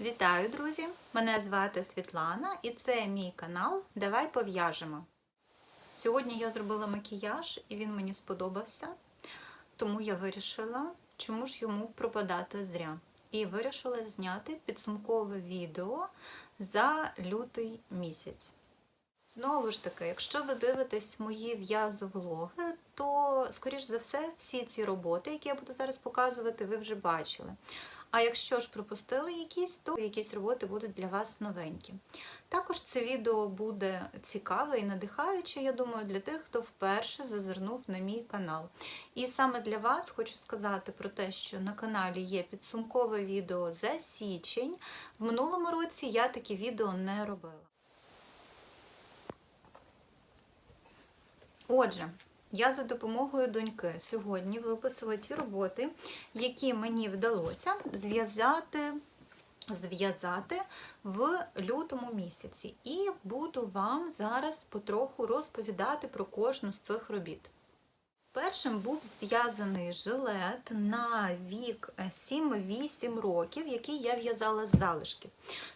Вітаю, друзі! Мене звати Світлана і це мій канал Давай пов'яжемо. Сьогодні я зробила макіяж і він мені сподобався, тому я вирішила, чому ж йому пропадати зря. І вирішила зняти підсумкове відео за лютий місяць. Знову ж таки, якщо ви дивитесь мої в'язовлоги, то, скоріш за все, всі ці роботи, які я буду зараз показувати, ви вже бачили. А якщо ж пропустили якісь, то якісь роботи будуть для вас новенькі. Також це відео буде цікаве і надихаюче, я думаю, для тих, хто вперше зазирнув на мій канал. І саме для вас хочу сказати про те, що на каналі є підсумкове відео за січень. В минулому році я такі відео не робила. Отже, я за допомогою доньки сьогодні виписала ті роботи, які мені вдалося зв'язати зв'язати в лютому місяці. І буду вам зараз потроху розповідати про кожну з цих робіт. Першим був зв'язаний жилет на вік 7-8 років, який я в'язала з залишків.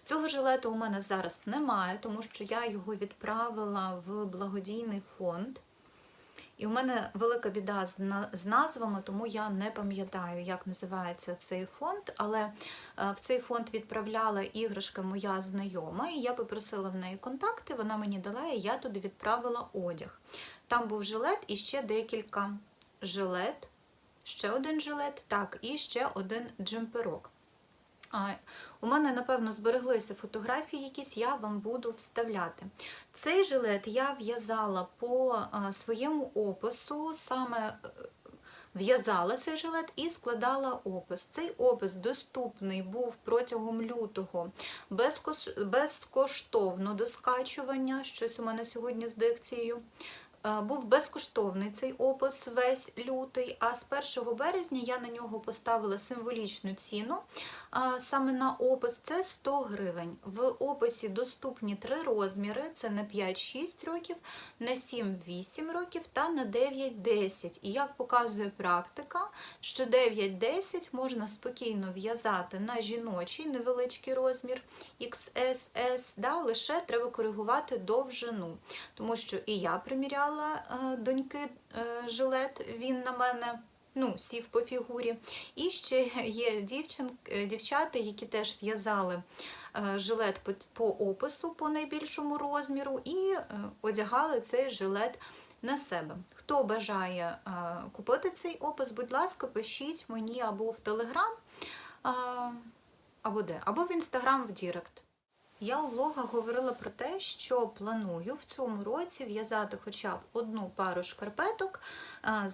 Цього жилету у мене зараз немає, тому що я його відправила в благодійний фонд. І у мене велика біда з назвами, тому я не пам'ятаю, як називається цей фонд. Але в цей фонд відправляла іграшка моя знайома, і я попросила в неї контакти, вона мені дала, і я туди відправила одяг. Там був жилет і ще декілька жилет, ще один жилет, так, і ще один джемперок. У мене, напевно, збереглися фотографії якісь, я вам буду вставляти. Цей жилет я в'язала по своєму опису, саме е, в'язала цей жилет і складала опис. Цей опис доступний був протягом лютого безкоштовно до скачування, щось у мене сьогодні з дикцією. Е, був безкоштовний цей опис весь лютий, а з 1 березня я на нього поставила символічну ціну. Саме на опис це 100 гривень. В описі доступні три розміри: це на 5-6 років, на 7-8 років та на 9-10. І як показує практика, що 9-10 можна спокійно в'язати на жіночий невеличкий розмір XSS, да, лише треба коригувати довжину. Тому що і я приміряла е, доньки е, жилет, він на мене ну, сів по фігурі. І ще є дівчин, е, дівчата, які теж в'язали жилет по, опису по найбільшому розміру, і одягали цей жилет на себе. Хто бажає купити цей опис, будь ласка, пишіть мені або в Телеграм, або де, або в Інстаграм в Дірект. Я у влогах говорила про те, що планую в цьому році в'язати хоча б одну пару шкарпеток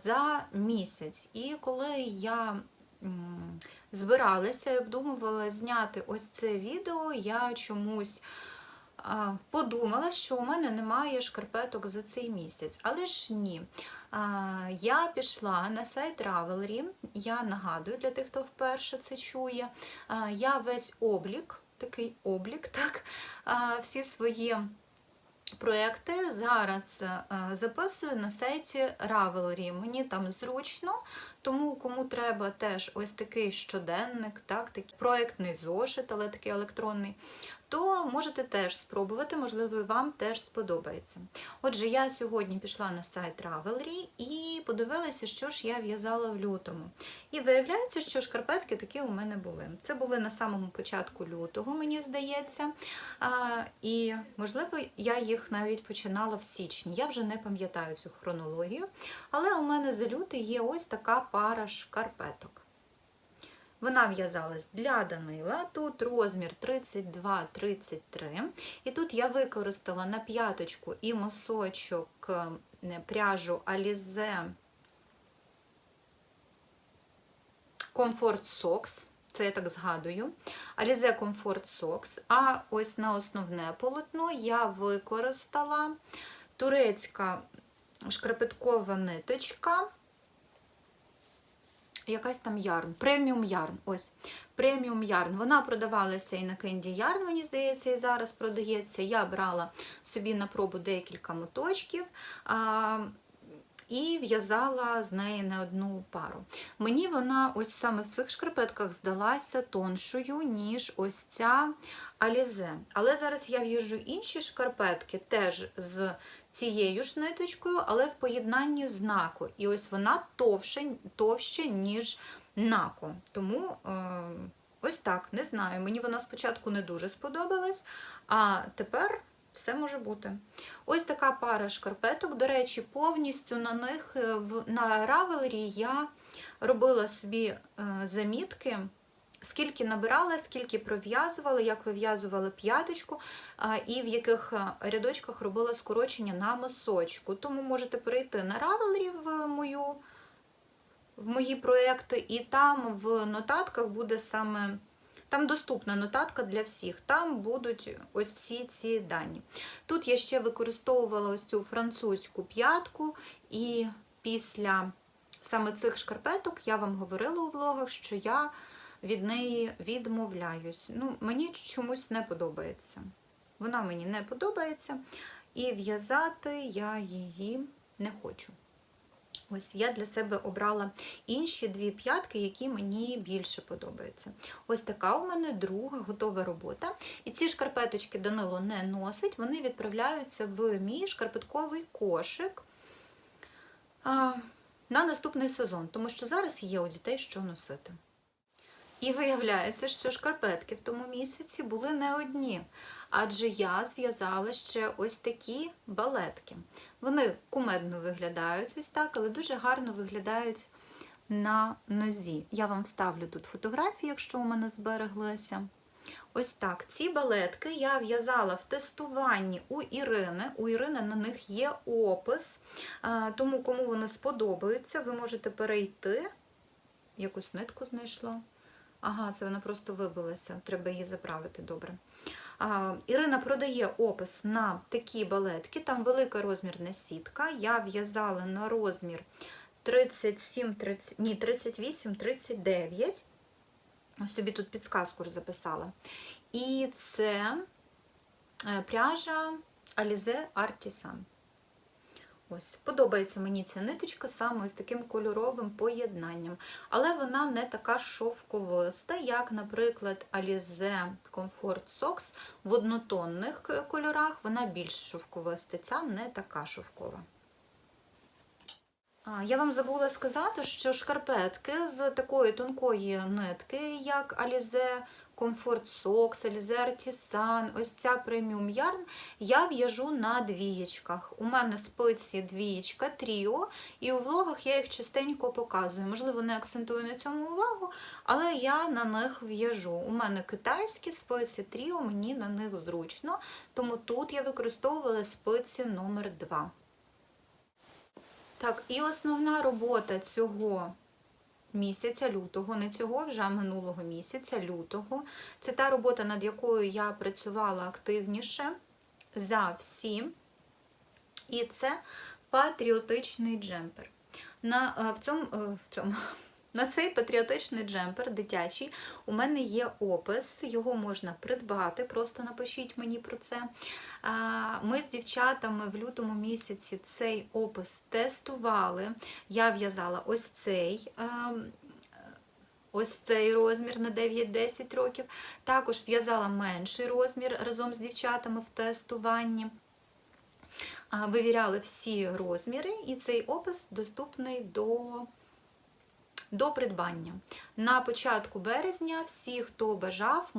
за місяць. І коли я збиралася і обдумувала зняти ось це відео, я чомусь подумала, що у мене немає шкарпеток за цей місяць. Але ж ні. Я пішла на сайт Ravelry, я нагадую для тих, хто вперше це чує, я весь облік такий облік, так, всі свої проекти зараз е, записую на сайті Ravelry. Мені там зручно, тому кому треба теж ось такий щоденник, так, такий проєктний зошит, але такий електронний, то можете теж спробувати, можливо, вам теж сподобається. Отже, я сьогодні пішла на сайт Ravelry і подивилася, що ж я в'язала в лютому. І виявляється, що шкарпетки такі у мене були. Це були на самому початку лютого, мені здається. І, можливо, я їх навіть починала в січні. Я вже не пам'ятаю цю хронологію. Але у мене за лютий є ось така пара шкарпеток. Вона в'язалась для Данила, тут розмір 32-33. І тут я використала на п'яточку і мосочок е, пряжу Alize Comfort Socks. Це я так згадую. Alize Comfort Socks. А ось на основне полотно я використала турецька шкарпеткова ниточка якась там ярн, преміум ярн. Ось, преміум ярн. Вона продавалася і на кенді ярн, мені здається, і зараз продається. Я брала собі на пробу декілька моточків. А, і в'язала з неї не одну пару. Мені вона ось саме в цих шкарпетках здалася тоншою, ніж ось ця Алізе. Але зараз я в'яжу інші шкарпетки теж з цією ж ниточкою, але в поєднанні з нако. І ось вона товще, товще ніж нако. Тому е, ось так, не знаю. Мені вона спочатку не дуже сподобалась, а тепер все може бути. Ось така пара шкарпеток. До речі, повністю на них е, на равелері я робила собі е, замітки. Скільки набирала, скільки пров'язувала, як вив'язувала п'яточку, і в яких рядочках робила скорочення на мисочку. Тому можете перейти на Ravelry в мою в мої проекти, і там в нотатках буде саме. Там доступна нотатка для всіх, там будуть ось всі ці дані. Тут я ще використовувала ось цю французьку п'ятку, і після саме цих шкарпеток я вам говорила у влогах, що я від неї відмовляюсь. Ну, мені чомусь не подобається. Вона мені не подобається, і в'язати я її не хочу. Ось я для себе обрала інші дві п'ятки, які мені більше подобаються. Ось така у мене друга готова робота. І ці шкарпеточки Данило не носить, вони відправляються в мій шкарпетковий кошик на наступний сезон, тому що зараз є у дітей що носити. І виявляється, що шкарпетки в тому місяці були не одні, адже я зв'язала ще ось такі балетки. Вони кумедно виглядають ось так, але дуже гарно виглядають на нозі. Я вам вставлю тут фотографії, якщо у мене збереглися. Ось так. Ці балетки я в'язала в тестуванні у Ірини. У Ірини на них є опис, тому кому вони сподобаються, ви можете перейти. Якусь нитку знайшла. Ага, це вона просто вибилася, треба її заправити добре. А, Ірина продає опис на такі балетки, там велика розмірна сітка. Я в'язала на розмір 37, 30, ні, 38, 39. Собі тут підсказку записала. І це е, пряжа Alize Artisan. Ось, подобається мені ця ниточка саме з таким кольоровим поєднанням. Але вона не така шовковиста, як, наприклад, Alize Comfort Socks в однотонних е, кольорах. Вона більш шовковиста, ця не така шовкова. Я вам забула сказати, що шкарпетки з такої тонкої нитки, як Alize Comfort Socks, Alize Artisan, ось ця преміум ярн, я в'яжу на двієчках. У мене спиці двієчка тріо, і у влогах я їх частенько показую. Можливо, не акцентую на цьому увагу, але я на них в'яжу. У мене китайські спиці тріо, мені на них зручно, тому тут я використовувала спиці номер 2. Так, і основна робота цього місяця лютого, не цього вже а минулого місяця, лютого. Це та робота, над якою я працювала активніше за всі. І це патріотичний джемпер. На, е, в цьому, е, в цьому, на цей патріотичний джемпер дитячий у мене є опис, його можна придбати, просто напишіть мені про це. Ми з дівчатами в лютому місяці цей опис тестували. Я в'язала ось цей. ем, Ось цей розмір на 9-10 років. Також в'язала менший розмір разом з дівчатами в тестуванні. Вивіряли всі розміри, і цей опис доступний до до придбання. На початку березня всі, хто бажав,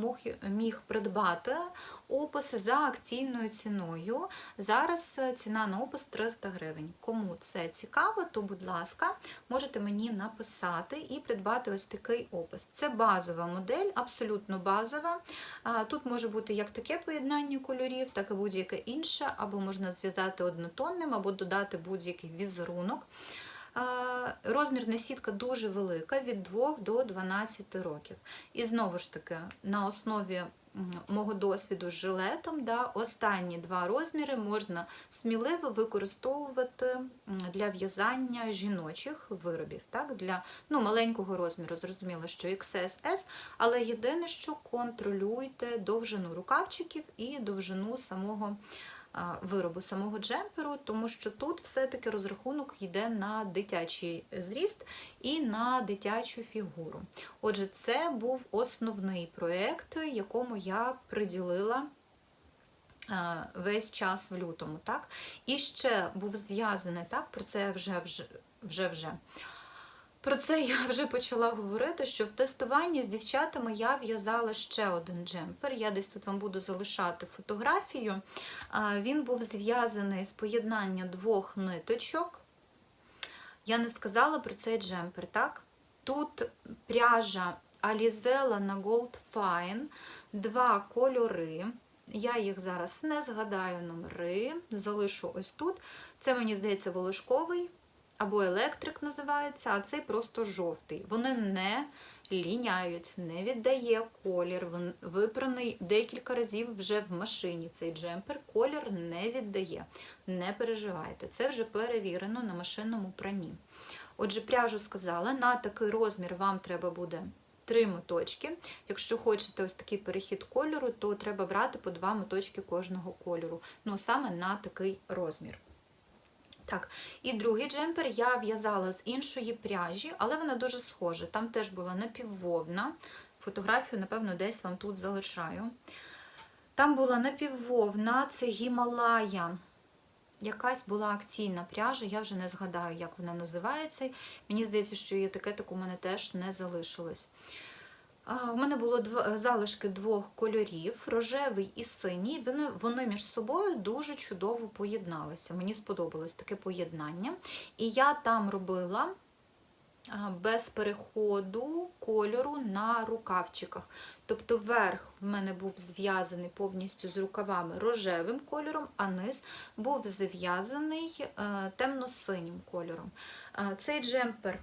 міг придбати опис за акційною ціною. Зараз е, ціна на опис 300 гривень. Кому це цікаво, то, будь ласка, можете мені написати і придбати ось такий опис. Це базова модель, абсолютно базова. Тут може бути як таке поєднання кольорів, так і будь-яке інше, або можна зв'язати однотонним, або додати будь-який візерунок. Розмірна сітка дуже велика, від 2 до 12 років. І знову ж таки, на основі мого досвіду з жилетом, да, останні два розміри можна сміливо використовувати для в'язання жіночих виробів. Так, для ну, маленького розміру, зрозуміло, що XS, але єдине, що контролюйте довжину рукавчиків і довжину самого виробу самого джемперу, тому що тут все-таки розрахунок йде на дитячий зріст і на дитячу фігуру. Отже, це був основний проєкт, якому я приділила весь час в лютому. Так? І ще був зв'язаний, так, про це вже вже. вже, вже. Про це я вже почала говорити, що в тестуванні з дівчатами я в'язала ще один джемпер. Я десь тут вам буду залишати фотографію. Він був зв'язаний з поєднання двох ниточок. Я не сказала про цей джемпер, так? Тут пряжа Alizella на Gold Fine, два кольори. Я їх зараз не згадаю номери, залишу ось тут. Це, мені здається, волошковий або електрик називається, а цей просто жовтий. Вони не ліняють, не віддає колір. Він випраний декілька разів вже в машині цей джемпер. Колір не віддає. Не переживайте, це вже перевірено на машинному прані. Отже, пряжу сказала, на такий розмір вам треба буде три моточки. Якщо хочете ось такий перехід кольору, то треба брати по два моточки кожного кольору. Ну, саме на такий розмір. Так, і другий джемпер я в'язала з іншої пряжі, але вона дуже схожа. Там теж була напіввовна. Фотографію, напевно, десь вам тут залишаю. Там була напіввовна, це Гімалая. Якась була акційна пряжа, я вже не згадаю, як вона називається. Мені здається, що і етикеток у мене теж не залишилось. У мене було два залишки двох кольорів, рожевий і синій. Вони, вони між собою дуже чудово поєдналися. Мені сподобалось таке поєднання. І я там робила без переходу кольору на рукавчиках. Тобто верх в мене був зв'язаний повністю з рукавами рожевим кольором, а низ був зв'язаний е, темно-синім кольором. Цей джемпер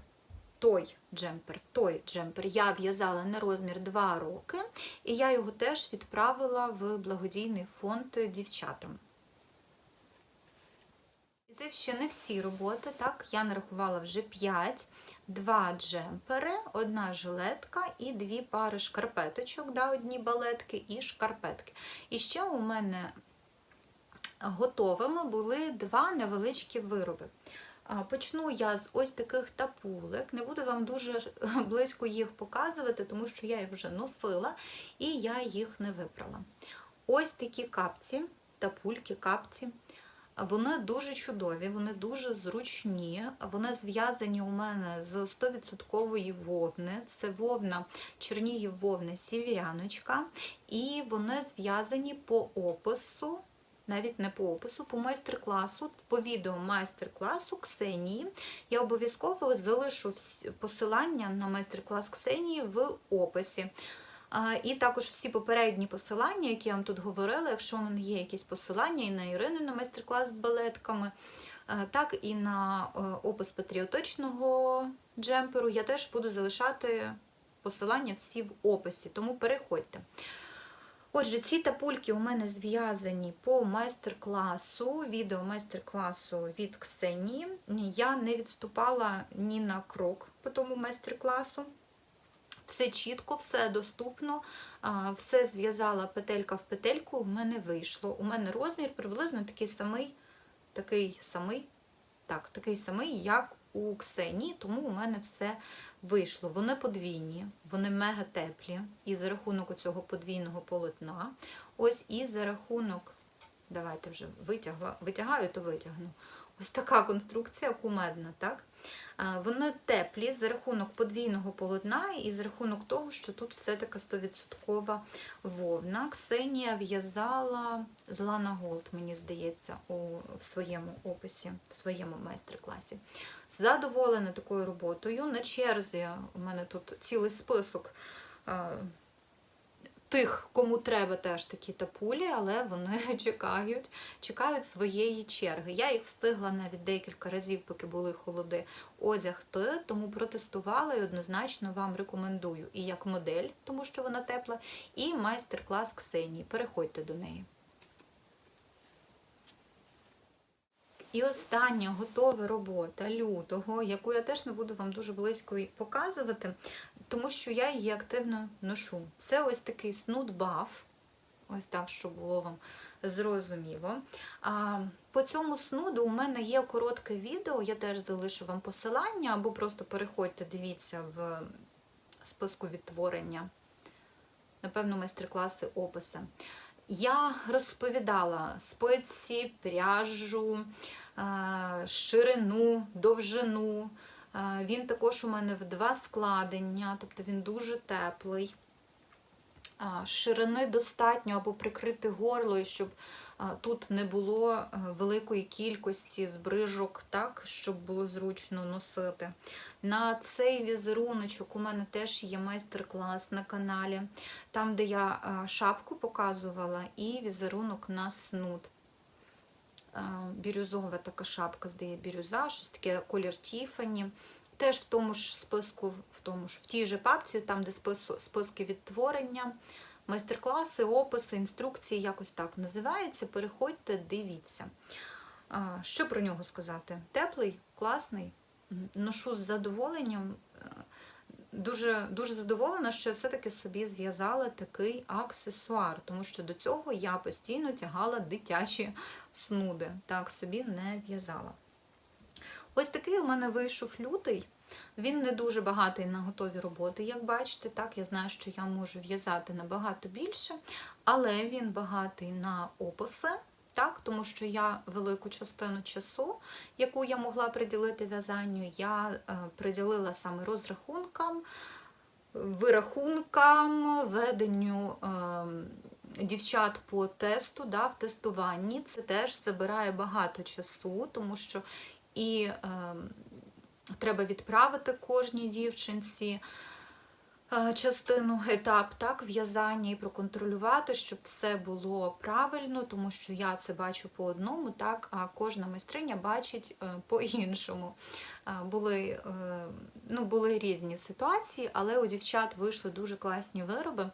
той джемпер, той джемпер я в'язала на розмір 2 роки, і я його теж відправила в благодійний фонд дівчатам. Це ще не всі роботи, так, я нарахувала вже 5, 2 джемпери, одна жилетка і дві пари шкарпеточок, да, одні балетки і шкарпетки. І ще у мене готовими були два невеличкі вироби. Почну я з ось таких тапулек. Не буду вам дуже близько їх показувати, тому що я їх вже носила і я їх не випрала. Ось такі капці, тапульки, капці. Вони дуже чудові, вони дуже зручні. Вони зв'язані у мене з 100% вовни. Це вовна Чернігів вовни сівіряночка. І вони зв'язані по опису навіть не по опису, по майстер-класу, по відео майстер-класу Ксенії. Я обов'язково залишу посилання на майстер-клас Ксенії в описі. І також всі попередні посилання, які я вам тут говорила, якщо у мене є якісь посилання і на Ірину на майстер-клас з балетками, так і на е, опис патріотичного джемперу, я теж буду залишати посилання всі в описі, тому переходьте. Отже, ці тапульки у мене зв'язані по майстер-класу, відео майстер-класу від Ксенії. Я не відступала ні на крок по тому майстер-класу. Все чітко, все доступно, все зв'язала петелька в петельку, у мене вийшло. У мене розмір приблизно такий самий, такий самий, так, такий самий, як у Ксенії, тому у мене все вийшло. Вони подвійні, вони мега теплі. І за рахунок цього подвійного полотна, ось і за рахунок, давайте вже витягла, витягаю, то витягну. Ось така конструкція кумедна, так? Вони теплі за рахунок подвійного полотна і за рахунок того, що тут все таки 100% вовна. Ксенія в'язала з Лана Голд, мені здається, у, в своєму описі, в своєму майстер-класі. Задоволена такою роботою. На черзі у мене тут цілий список тих, кому треба теж такі тапулі, але вони чекають чекають своєї черги. Я їх встигла навіть декілька разів, поки були холоди, одягти, тому протестувала і однозначно вам рекомендую і як модель, тому що вона тепла, і майстер-клас Ксенії. Переходьте до неї. І остання готова робота лютого, яку я теж не буду вам дуже близько показувати, тому що я її активно ношу. Це ось такий снуд баф. Ось так, щоб було вам зрозуміло. А, По цьому снуду у мене є коротке відео, я теж залишу вам посилання, або просто переходьте, дивіться в списку відтворення, напевно, майстер-класи, описи. Я розповідала спиці, пряжу, ширину, довжину. Е, Він також у мене в два складення, тобто він дуже теплий. Ширини достатньо або прикрити горло, і щоб тут не було е, великої кількості збрижок, так, щоб було зручно носити. На цей візеруночок у мене теж є майстер-клас на каналі, там, де я шапку показувала, і візерунок на снуд. А, Бірюзова така шапка, здає бірюза, щось таке колір Тіфані. Теж в тому ж списку, в тому ж в тій же папці, там, де списки відтворення, майстер-класи, описи, інструкції, якось так називається. Переходьте, дивіться. Що про нього сказати? Теплий, класний, ношу з задоволенням. Дуже, дуже задоволена, що я все-таки собі зв'язала такий аксесуар, тому що до цього я постійно тягала дитячі снуди, так собі не в'язала. Ось такий у мене вийшов лютий. Він не дуже багатий на готові роботи, як бачите. Так, я знаю, що я можу в'язати набагато більше, але він багатий на описи, так, тому що я велику частину часу, яку я могла приділити в'язанню, я е, приділила саме розрахункам, вирахункам, веденню. Е, Дівчат по тесту, да, в тестуванні це теж забирає багато часу, тому що і е, треба відправити кожній дівчинці частину етап так, в'язання і проконтролювати, щоб все було правильно, тому що я це бачу по одному, так, а кожна майстриня бачить е, по-іншому. Були, е, ну, були різні ситуації, але у дівчат вийшли дуже класні вироби.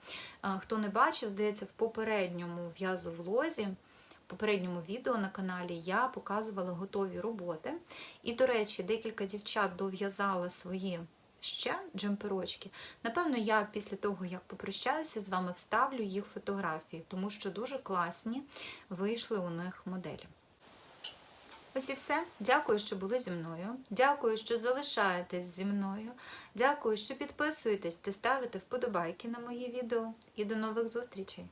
Хто не бачив, здається, в попередньому в'язу в лозі попередньому відео на каналі я показувала готові роботи. І, до речі, декілька дівчат дов'язали свої ще джемперочки. Напевно, я після того, як попрощаюся з вами, вставлю їх фотографії, тому що дуже класні вийшли у них моделі. Ось і все. Дякую, що були зі мною. Дякую, що залишаєтесь зі мною. Дякую, що підписуєтесь та ставите вподобайки на мої відео. І до нових зустрічей!